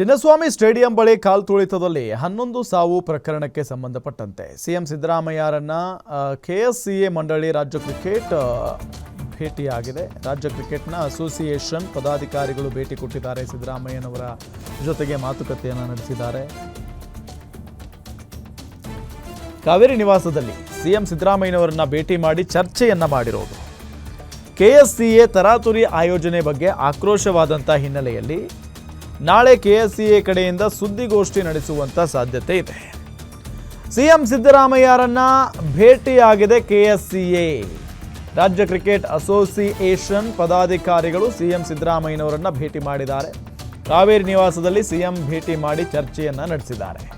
Chinnaswamy stadium ಬಳಿ ಕಾಲ್ತುಳಿತದಲ್ಲಿ ಹನ್ನೊಂದು ಸಾವು ಪ್ರಕರಣಕ್ಕೆ ಸಂಬಂಧಪಟ್ಟಂತೆ. ಸಿಎಂ ಸಿದ್ದರಾಮಯ್ಯರನ್ನ ಕೆಎಸ್ಸಿಎ ಮಂಡಳಿ ರಾಜ್ಯ ಕ್ರಿಕೆಟ್ ಭೇಟಿಯಾಗಿದೆ. ರಾಜ್ಯ ಕ್ರಿಕೆಟ್ನ ಅಸೋಸಿಯೇಷನ್ ಪದಾಧಿಕಾರಿಗಳು ಭೇಟಿ ಕೊಟ್ಟಿದ್ದಾರೆ. ಸಿದ್ದರಾಮಯ್ಯನವರ ಜೊತೆಗೆ ಮಾತುಕತೆಯನ್ನು ನಡೆಸಿದ್ದಾರೆ. ಕಾವೇರಿ ನಿವಾಸದಲ್ಲಿ ಸಿಎಂ ಸಿದ್ದರಾಮಯ್ಯನವರನ್ನ ಭೇಟಿ ಮಾಡಿ ಚರ್ಚೆಯನ್ನ ಮಾಡಿರೋದು. ಕೆಎಸ್ಸಿಎ ತರಾತುರಿ ಆಯೋಜನೆ ಬಗ್ಗೆ ಆಕ್ರೋಶವಾದಂಥ ಹಿನ್ನೆಲೆಯಲ್ಲಿ ನಾಳೆ ಕೆಎಸ್ಸಿಎ ಕಡೆಯಿಂದ ಸುದ್ದಿಗೋಷ್ಠಿ ನಡೆಸುವಂತ ಸಾಧ್ಯತೆ ಇದೆ. ಸಿಎಂ ಸಿದ್ದರಾಮಯ್ಯರನ್ನ ಭೇಟಿಯಾಗಿದೆ ಕೆಎಸ್ಸಿಎ. ರಾಜ್ಯ ಕ್ರಿಕೆಟ್ ಅಸೋಸಿಯೇಷನ್ ಪದಾಧಿಕಾರಿಗಳು ಸಿಎಂ ಸಿದ್ದರಾಮಯ್ಯನವರನ್ನ ಭೇಟಿ ಮಾಡಿದ್ದಾರೆ. ಕಾವೇರಿ ನಿವಾಸದಲ್ಲಿ ಸಿಎಂ ಭೇಟಿ ಮಾಡಿ ಚರ್ಚೆಯನ್ನ ನಡೆಸಿದ್ದಾರೆ.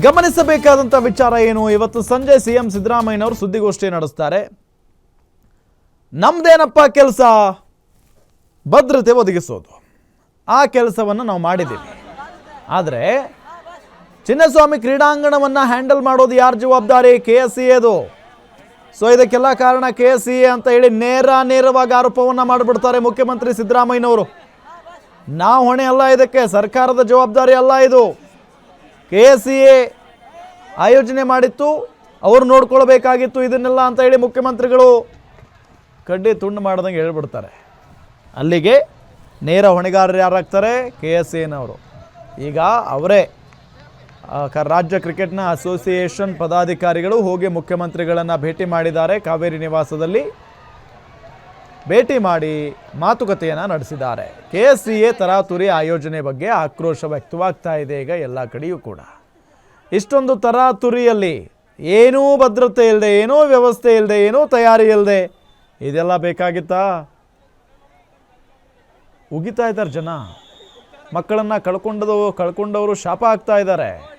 ಗಮನಿಸಬೇಕಾದಂಥ ವಿಚಾರ ಏನು? ಇವತ್ತು ಸಂಜೆ ಸಿಎಂ ಸಿದ್ದರಾಮಯ್ಯನವರು ಸುದ್ದಿಗೋಷ್ಠಿ ನಡೆಸ್ತಾರೆ. ನಮ್ದೇನಪ್ಪ ಕೆಲಸ? ಭದ್ರತೆ ಒದಗಿಸೋದು. ಆ ಕೆಲಸವನ್ನು ನಾವು ಮಾಡಿದ್ದೀವಿ. ಆದರೆ, ಚಿನ್ನಸ್ವಾಮಿ ಕ್ರೀಡಾಂಗಣವನ್ನು ಹ್ಯಾಂಡಲ್ ಮಾಡೋದು ಯಾರ ಜವಾಬ್ದಾರಿ? ಕೆ ಎಸ್ ಸಿ ಎದು ಸೊ ಇದಕ್ಕೆಲ್ಲ ಕಾರಣ ಕೆ ಎಸ್ ಸಿ ಎ ಅಂತ ಹೇಳಿ ನೇರ ನೇರವಾಗಿ ಆರೋಪವನ್ನು ಮಾಡಿಬಿಡ್ತಾರೆ ಮುಖ್ಯಮಂತ್ರಿ ಸಿದ್ದರಾಮಯ್ಯನವರು. ನಾವು ಹೊಣೆ ಅಲ್ಲ ಇದಕ್ಕೆ, ಸರ್ಕಾರದ ಜವಾಬ್ದಾರಿ ಅಲ್ಲ ಇದು. ಕೆ ಎಸ್ ಸಿ ಎ ಆಯೋಜನೆ ಮಾಡಿತ್ತು, ಅವರು ನೋಡ್ಕೊಳ್ಬೇಕಾಗಿತ್ತು ಇದನ್ನೆಲ್ಲ ಅಂತ ಹೇಳಿ ಮುಖ್ಯಮಂತ್ರಿಗಳು ಕಡ್ಡಿ ತುಂಡು ಮಾಡ್ದಂಗೆ ಹೇಳ್ಬಿಡ್ತಾರೆ. ಅಲ್ಲಿಗೆ ನೇರ ಹೊಣೆಗಾರರು ಯಾರಾಗ್ತಾರೆ? ಕೆ ಎಸ್ ಎನವರು ಈಗ ಅವರೇ ರಾಜ್ಯ ಕ್ರಿಕೆಟ್ನ ಅಸೋಸಿಯೇಷನ್ ಪದಾಧಿಕಾರಿಗಳು ಹೋಗಿ ಮುಖ್ಯಮಂತ್ರಿಗಳನ್ನು ಭೇಟಿ ಮಾಡಿದ್ದಾರೆ ಕಾವೇರಿ ನಿವಾಸದಲ್ಲಿ. ಭೇಟಿ ಮಾಡಿ ಮಾತುಕತೆಯನ್ನು ನಡೆಸಿದ್ದಾರೆ. ಕೆ ಎಸ್ ಸಿ ಎ ತರಾತುರಿ ಆಯೋಜನೆ ಬಗ್ಗೆ ಆಕ್ರೋಶ ವ್ಯಕ್ತವಾಗ್ತಾ ಇದೆ ಈಗ ಎಲ್ಲ ಕಡೆಯೂ ಕೂಡ. ಇಷ್ಟೊಂದು ತರಾತುರಿಯಲ್ಲಿ ಏನೂ ಭದ್ರತೆ ಇಲ್ಲದೆ ಏನೂ ವ್ಯವಸ್ಥೆ ಇಲ್ಲದೆ ಏನೂ ತಯಾರಿ ಇಲ್ಲದೆ ಇದೆಲ್ಲ ಬೇಕಾಗಿತ್ತಾ? ಉಗಿತಾ ಇದ್ದಾರೆ ಜನ. ಮಕ್ಕಳನ್ನು ಕಳ್ಕೊಂಡದು ಕಳ್ಕೊಂಡವರು ಶಾಪ ಆಗ್ತಾ ಇದ್ದಾರೆ.